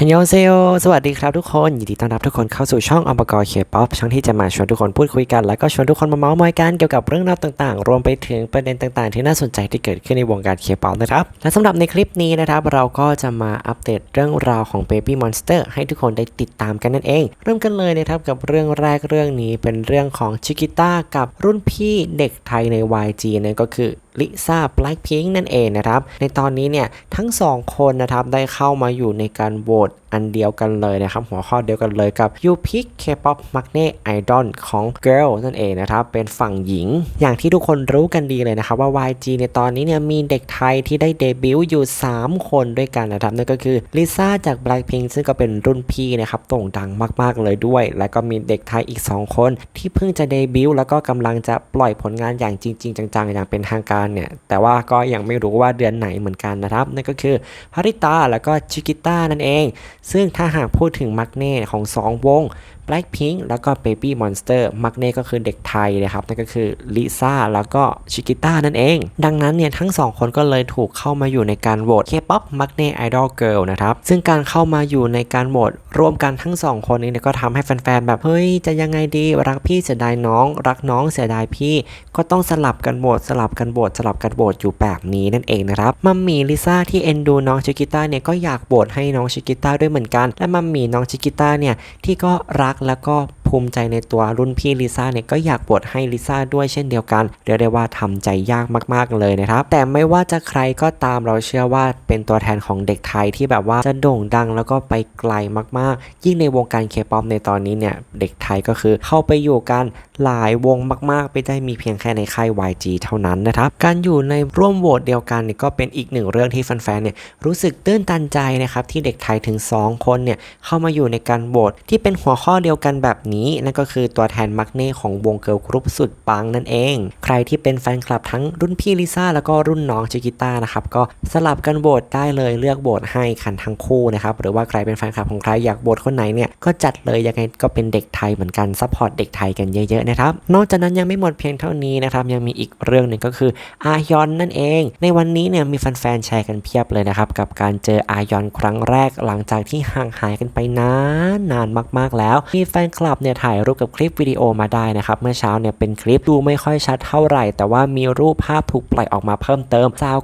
ฮันยองเซโอสวัสดีครับทุกคน ยินดีต้อนรับทุกคนเข้าสู่ช่องอมบกอเคป๊อปช่องที่จะมาชวนทุกคนพูดคุยกัน แล้วก็ชวนทุกคนมาเมาส์มอยกันเกี่ยวกับเรื่องราวต่างๆ รวมไปถึงประเด็นต่างๆ ที่น่าสนใจที่เกิดขึ้นในวงการเคป๊อปนะครับ และสำหรับในคลิปนี้นะครับ เราก็จะมาอัปเดตเรื่องราวของ Baby Monster ให้ทุกคนได้ติดตามกันนั่นเอง เริ่มกันเลยนะครับกับเรื่องแรกเรื่องนี้เป็นเรื่องของชิกิต้ากับรุ่นพี่เด็กไทยใน YG นั่นก็คือ ลิซ่า Blackpink นั่นเองนะครับ ในตอนนี้เนี่ยทั้งสองคนนะครับได้เข้ามาอยู่ในการโหวตอันเดียวกันเลยนะครับ หัวข้อเดียวกันเลยกับ You Pick K-pop Magnet Idol ของ Girl นั่นเองนะครับ เป็นฝั่งหญิง อย่างที่ทุกคนรู้กันดีเลยนะครับ ว่า YG ในตอนนี้เนี่ยมีเด็กไทยที่ได้เดบิวต์อยู่ 3 คนด้วยกันนะครับ นั่นก็คือลิซ่าจาก Blackpink ซึ่งก็เป็นรุ่นพี่นะครับโด่งดังมาก ๆ เลยด้วย และก็มีเด็กไทยอีก 2 คน ที่เพิ่งจะเดบิวต์แล้วก็กำลังจะปล่อยผลงานอย่างจริง ๆ จังๆ อย่างเป็นทางการเนี่ย แต่ว่าก็ยังไม่รู้ว่าเดือนไหนเหมือนกันนะครับ นั่นก็คือฮาริตาแล้วก็ชิกิต้านั่นเอง ซึ่งถ้าหากพูดถึงมักเน่ของ 2 วง Blackpink แล้วก็ Baby Monster มักเน่ก็คือเด็กไทยนะครับนั่นก็คือลิซ่าแล้วก็ชิกิต้านั่นเอง ดังนั้นเนี่ยทั้ง2คนก็เลยถูกเข้ามาอยู่ในการโหวต K-pop มักเน่ Idol Girl นะครับซึ่งการเข้ามาอยู่ในการโหวตร่วมกันทั้ง2คนนี้เนี่ยก็ทำให้แฟนๆแบบเฮ้ยจะยังไงดีรักพี่เสียดายน้อง รักน้องเสียดายพี่ ก็ต้องสลับกันโหวตสลับกันโหวตสลับกันโหวตอยู่แบบนี้นั่นเองนะครับมัมมี่ลิซ่าที่เอ็นดูน้องชิกิต้าเนี่ยก็อยากโหวตให้น้องชิกิต้าด้วยเหมือนกัน และมัมมี่น้องชิกิต้าเนี่ยที่ก็รักแล้วก็ภูมิใจในตัวรุ่นพี่ลิซ่าเนี่ยก็อยากโหวตให้ลิซ่าด้วยเช่นเดียวกันเรียกได้ว่าทำใจยากมากๆเลยนะครับ แต่ไม่ว่าจะใครก็ตามเราเชื่อว่าเป็นตัวแทนของเด็กไทยที่แบบว่าจะโด่งดังแล้วก็ไปไกลมากๆ ยิ่งในวงการเคป๊อปในตอนนี้เนี่ยเด็กไทยก็คือเข้าไปอยู่กันหลายวงมากๆ ไม่ได้มีเพียงแค่ในค่าย YG เท่านั้นนะครับ การอยู่ในร่วมโหวตเดียวกันเนี่ยก็เป็นอีกหนึ่งเรื่องที่แฟนๆเนี่ยรู้สึกตื้นตันใจนะครับที่เด็กไทยถึง 2 คนเนี่ยเข้ามาอยู่ในการโหวตที่เป็นหัวข้อเดียวกันแบบนี้นั่นก็คือตัวแทนมักเน่ของวงเกิร์ลกรุ๊ปสุดปังนั่นเอง ใครที่เป็นแฟนคลับทั้งรุ่นพี่ลิซ่าแล้วก็รุ่นน้องชิกิต้านะครับก็สลับกันโหวตได้เลยเลือกโหวตให้คันทั้งคู่นะครับหรือว่าใครเป็นแฟนคลับของใครอยากโหวตคนไหนเนี่ยก็จัดเลยยังไงก็เป็นเด็กไทยเหมือนกันซัพพอร์ตเด็กไทยกันเยอะๆนะครับนอกจากนั้นยังไม่หมดเพียงเท่านี้นะครับยังมีอีกเรื่องหนึ่งก็คืออายอนนั่นเอง ในวันนี้เนี่ยมีแฟนๆแชร์กันเพียบเลยนะครับกับการเจออายอนครั้งแรกหลังจากที่ห่างหายกันไปนานนานมากๆแล้ว มีแฟนคลับเนี่ยถ่ายรูปกับคลิปวิดีโอมาได้นะครับเมื่อเช้าเนี่ยเป็นคลิปดูไม่ค่อยชัดเท่าไหร่ แต่ว่ามีรูปภาพถูกปล่อยออกมาเพิ่มเติมสาว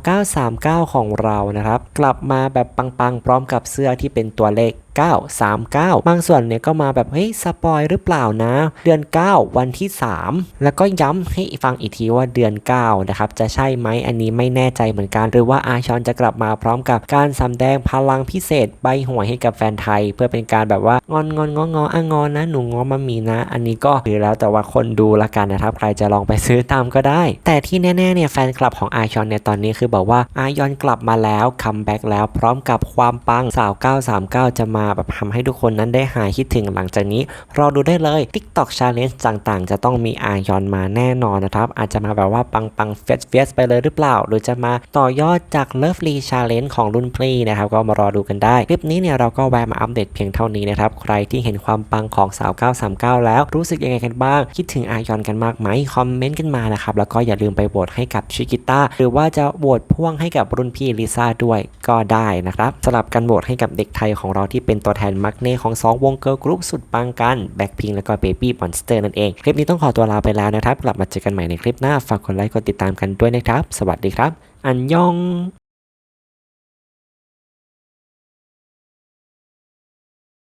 939 ของเรานะครับกลับมาแบบปังๆ พร้อมกับเสื้อที่เป็นตัวเลข 939 บางส่วนเนี่ยก็มาแบบเฮ้ยสปอยหรือเปล่านะ เดือน 9 วันที่ 3 แล้วก็ย้ำให้ฟังอีกทีว่าเดือน 9 นะครับ จะใช่ไหมอันนี้ไม่แน่ใจเหมือนกัน หรือว่าอาชอนจะกลับมาพร้อมกับการสำแดงพลังพิเศษใบหวยให้กับแฟนไทย เพื่อเป็นการแบบว่างอนงอนงองออะงอนนะหนูงอมามีนะ อันนี้ก็หรือแล้วแต่ว่าคนดูละกันนะครับ ใครจะลองไปซื้อตามก็ได้ แต่ที่แน่ๆเนี่ยแฟนคลับของอาชอนเนี่ยตอนนี้คือบอกว่าอายอนกลับมาแล้วคัมแบ็กแล้วพร้อมกับความปังสาว939 จะมาแบบทำให้ทุกคนนั้นได้หายคิดถึงหลังจากนี้ รอดูได้เลย TikTok Challenge ต่างๆ จะต้องมีอายอนมาแน่นอนนะครับ อาจจะมาแบบว่าปังปังเฟสเฟสไปเลยหรือเปล่า หรือจะมาต่อยอดจาก Lovely Challenge ของรุ่นพี่นะครับ ก็มารอดูกันได้ คลิปนี้เนี่ยเราก็แวะมาอัปเดตเพียงเท่านี้นะครับ ใครที่เห็นความปังของสาว 939 แล้วรู้สึกยังไงกันบ้าง คิดถึงอายอนกันมากไหมคอมเมนต์กันมานะครับแล้วก็อย่าลืมไปโหวตให้กับชิกิต้าหรือว่าจะโหวตพ่วงให้กับรุ่นพี่ลิซ่าด้วยก็ได้นะครับสลับกันโหวตให้กับเด็กไทยของเราที่เป็น็นตัวแทนมักเน่ของ 2 วงเกิร์ลกรุ๊ปสุดปังกันแบ็คพิงแล้วก็เบบี้มอนสเตอร์นั่นเอง คลิปนี้ต้องขอตัวลาไปแล้วนะครับ กลับมาเจอกันใหม่ในคลิปหน้า ฝากกดไลค์กดติดตามกันด้วยนะครับ สวัสดีครับ อันยอง